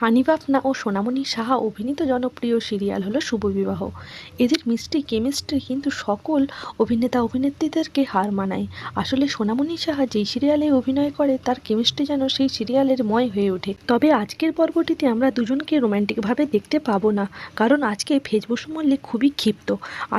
হানিবাফনা ও সোনামণি সাহা অভিনীত জনপ্রিয় সিরিয়াল হলো শুভবিবাহ এদের মিষ্টি কেমিস্ট্রি কিন্তু সকল অভিনেতা অভিনেত্রীদেরকে হার মানায়। আসলে সোনামণি সাহা যেই সিরিয়ালে অভিনয় করে, তার কেমিস্ট্রি যেন সেই সিরিয়ালের ময় হয়ে ওঠে। তবে আজকের পর্বটিতে আমরা দুজনকে রোম্যান্টিকভাবে দেখতে পাবো না, কারণ আজকে ফেজবসু মল্লিক খুবই ক্ষিপ্ত।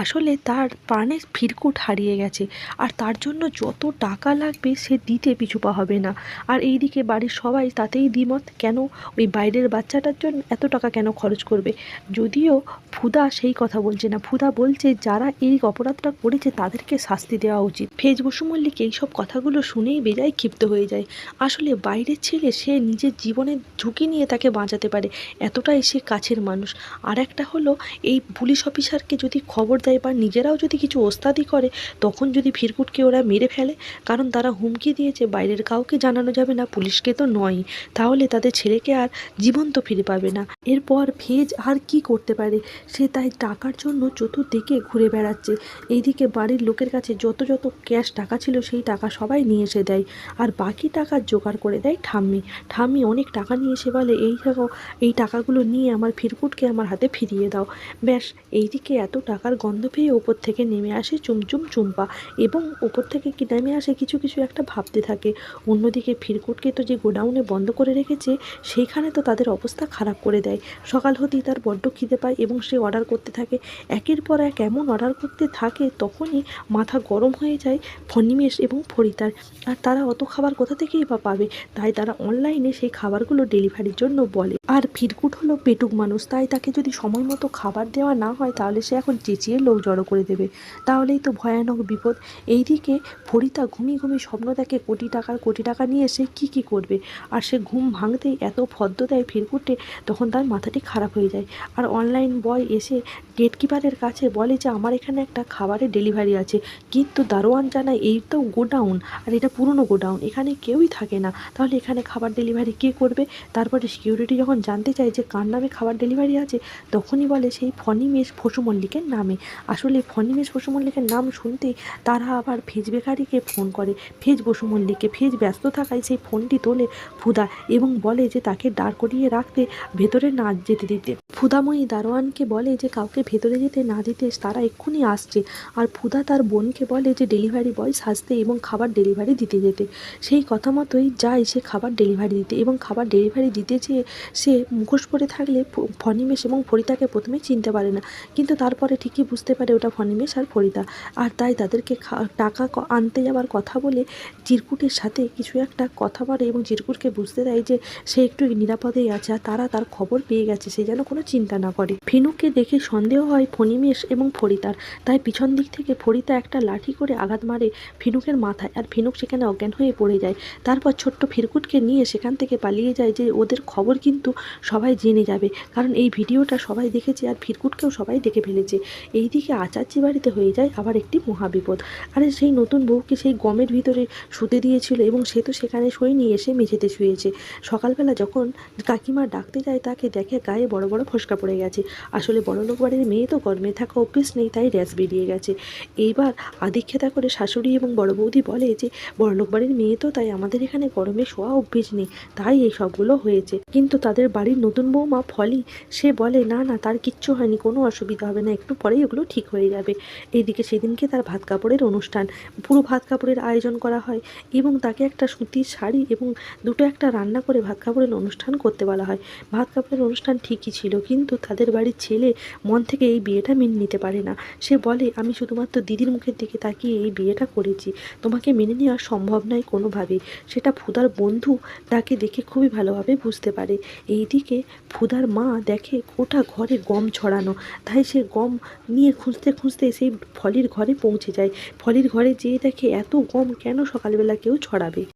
আসলে তার প্রাণে ফিরকুট হারিয়ে গেছে, আর তার জন্য যত টাকা লাগবে সে দিতে পিছুপা হবে না। আর এইদিকে বাড়ির সবাই তাতেই দ্বিমত, কেন ওই বাইরের বাচ্চাটার জন্য এত টাকা কেন খরচ করবে? যদিও ফুদা সেই কথা বলছে না। ফুদা বলছে, যারা এই অপরাধটা করেছে তাদেরকে শাস্তি দেওয়া উচিত। ফেজ বসু মল্লিক এইসব কথাগুলো শুনেই বেজায় ক্ষিপ্ত হয়ে যায়। আসলে বাইরের ছেলে, সে নিজের জীবনের ঝুঁকি নিয়ে তাকে বাঁচাতে পারে। এতটাই সে কাছের মানুষ। আর একটা হলো, এই পুলিশ অফিসারকে যদি খবর দেয় বা নিজেরাও যদি কিছু ওস্তাদি করে, তখন যদি ফিরকুটকে ওরা মেরে ফেলে, কারণ তারা হুমকি দিয়েছে, বাইরের কাউকে জানানো যাবে না, পুলিশকে তো নয় তাহলে তাদের ছেলেকে আর জীবন্ত ফিরে পাবে না। এরপর ফেজ আর কি করতে পারে? সে তাই টাকার জন্য চতুর্দিকে ঘুরে বেড়াচ্ছে। এইদিকে বাড়ির লোকের কাছে যত যত ক্যাশ টাকা ছিল সেই টাকা সবাই নিয়ে এসে দেয়। আর বাকি টাকা জোগাড় করে দেয় ঠাম্মি। ঠাম্মি অনেক টাকা নিয়ে এসে বলে, এই দেখো, এই টাকাগুলো নিয়ে আমার ফিরকুটকে আমার হাতে ফিরিয়ে দাও। ব্যাস, এইদিকে এত টাকার গন্ধ পেয়ে ওপর থেকে নেমে আসে চুমচুম চুম্পা। এবং ওপর থেকে কি নেমে আসে কিছু কিছু একটা ভাবতে থাকে। অন্যদিকে ফিরকুটকে তো যে গোডাউনে বন্ধ করে রেখেছে, সেইখানে তো তাদের অবস্থা খারাপ করে দেয়। সকাল হতেই তার বড্ড খিদে পায় এবং সে অর্ডার করতে থাকে। একের পর এক এমন অর্ডার করতে থাকে, তখনই মাথা গরম হয়ে যায় ফনিমেশ এবং ফরিতার আর তারা অত খাবার কোথা থেকেই বা পাবে? তাই তারা অনলাইনে সেই খাবারগুলো ডেলিভারির জন্য বলে। আর ফিরকুট হলো পেটুক মানুষ। তাই তাকে যদি সময় মতো খাবার দেওয়া না হয়, তাহলে সে এখন চেঁচিয়ে লোক জড়ো করে দেবে। তাহলেই তো ভয়ানক বিপদ। এইদিকে ফরিতা ঘুমিয়ে ঘুমিয়ে স্বপ্ন দেখে কোটি টাকার কোটি টাকা নিয়ে সে কী কী করবে? আর সে ঘুম ভাঙতেই এত ফদ্দ দেয় ফিরকুটে তখন তার মাথাটি খারাপ হয়ে যায়। আর অনলাইন বয় এসে গেটকিপারের কাছে বলে যে, আমার এখানে একটা খাবারের ডেলিভারি আছে। কিন্তু দারোয়ান জানায়, এই তো গোডাউন, আর এটা পুরনো গোডাউন, এখানে কেউই থাকে না। তাহলে এখানে খাবার ডেলিভারি কে করবে? তারপরে সিকিউরিটি যখন জানতে চায় যে, কার নামে খাবার ডেলিভারি আছে? তখনই বলে, সেই ফণিমেষ ফসু মল্লিকের নামে। আসলে ফণিমেষ ফসু মল্লিকের নাম শুনতেই তারা আবার ফেজ বেকারিকে ফোন করে। ফেজ বসু মল্লিককে ফেজ ব্যস্ত থাকায় সেই ফোনটি তোলে ফুদা এবং বলে যে, তাকে দাঁড় করিয়ে রাখতে, ভেতরে না যেতে দিতে। ফুদাময়ী দারোয়ানকে বলে যে, কাউকে ভেতরে যেতে না দিতে তারা এক্ষুনি আসছে। আর ফুদা তার বোনকে বলে যে ডেলিভারি বয় সাজতে এবং খাবার ডেলিভারি দিতে যেতে। সেই কথা মতোই যায় সে খাবার ডেলিভারি দিতে এবং খাবার ডেলিভারি দিতে যেয়ে সে মুখোশ পরে থাকলে ফ- ফণিমেষ এবং ফরিতাকে প্রথমে চিনতে পারে না। কিন্তু তারপরে ঠিকই বুঝতে পারে ওটা ফণিমেষ আর ফরিতা আর তাই তাদেরকে টাকা আনতে যাওয়ার কথা বলে চিরকুটের সাথে কিছু একটা কথা বলে এবং চিরকুটকে বুঝতে দেয় যে, সে একটু নিরাপদেই আছে আর তারা তার খবর পেয়ে গেছে। সে যেন কোনো চিন্তা না করে। ফিনুকে দেখে সন্দেহ হয় ফণিমেষ এবং ফরিতার। তাই পিছন দিক থেকে ফরিতা একটা লাঠি করে আঘাত মারে ফিনুকের মাথায় আর ফিনুক সেখানে অজ্ঞান হয়ে পড়ে যায়। তারপর ছোট্ট ফিরকুটকে নিয়ে সেখান থেকে পালিয়ে যায় যে ওদের খবর কিন্তু সবাই জেনে যাবে। কারণ এই ভিডিওটা সবাই দেখেছে আর ফিরকুটকেও সবাই দেখে ফেলেছে। এইদিকে আচার্যি বাড়িতে হয়ে যায় আবার একটি মহাবিপদ। আরে সেই নতুন বউকে সেই গমের ভিতরে শুতে দিয়েছিল এবং সে তো সেখানে শুয়ে নিয়ে এসে মেঝেতে শুয়েছে। সকালবেলা যখন কাকিমা ডাকতে যায় তাকে দেখে গায়ে বড় বড় ফসকা পড়ে গেছে। আসলে বড়লোক বাড়ির মেয়ে তো গরমে থাকা অভ্যেস নেই, তাই র্যাশ বেরিয়ে গেছে। এইবার আদিক্ষেতা করে শাশুড়ি এবং বড় বৌদি বলে যে, বড়লোক বাড়ির মেয়ে তো, তাই আমাদের এখানে গরমে শোয়া অভ্যেস নেই, তাই এই সবগুলো হয়েছে। কিন্তু তাদের বাড়ির নতুন বৌমা ফলি, সে বলে, না না, তার কিচ্ছু হয়নি, কোনো অসুবিধা হবে না, একটু পরেই ওগুলো ঠিক হয়ে যাবে। এইদিকে সেদিনকে তার ভাত কাপড়ের অনুষ্ঠান, পুরো ভাত কাপড়ের আয়োজন করা হয় এবং তাকে একটা সুতির শাড়ি এবং দুটো একটা রান্না করে ভাত কাপড়ের অনুষ্ঠান করতে বলা হয়। ভাত কাপড়ের অনুষ্ঠান ঠিকই ছিল, কিন্তু তাদের বাড়ির ছেলে মন থেকে এই বিয়েটা মেনে নিতে পারে না। সে বলে, আমি শুধুমাত্র দিদির মুখের দিকে তাকিয়ে এই বিয়েটা করেছি। তোমাকে মেনে নেওয়া সম্ভব নয় কোনোভাবেই। সেটা ফুদার বন্ধু তাকে দেখে খুবই ভালোভাবে বুঝতে পারে। এইদিকে ফুদার মা দেখে গোটা ঘরে গম ছড়ানো। তাই সে গম নিয়ে খুঁজতে খুঁজতে সেই ফলির ঘরে পৌঁছে যায়। ফলির ঘরে যেয়ে দেখে, এত গম কেন সকালবেলা কেউ ছড়াবে?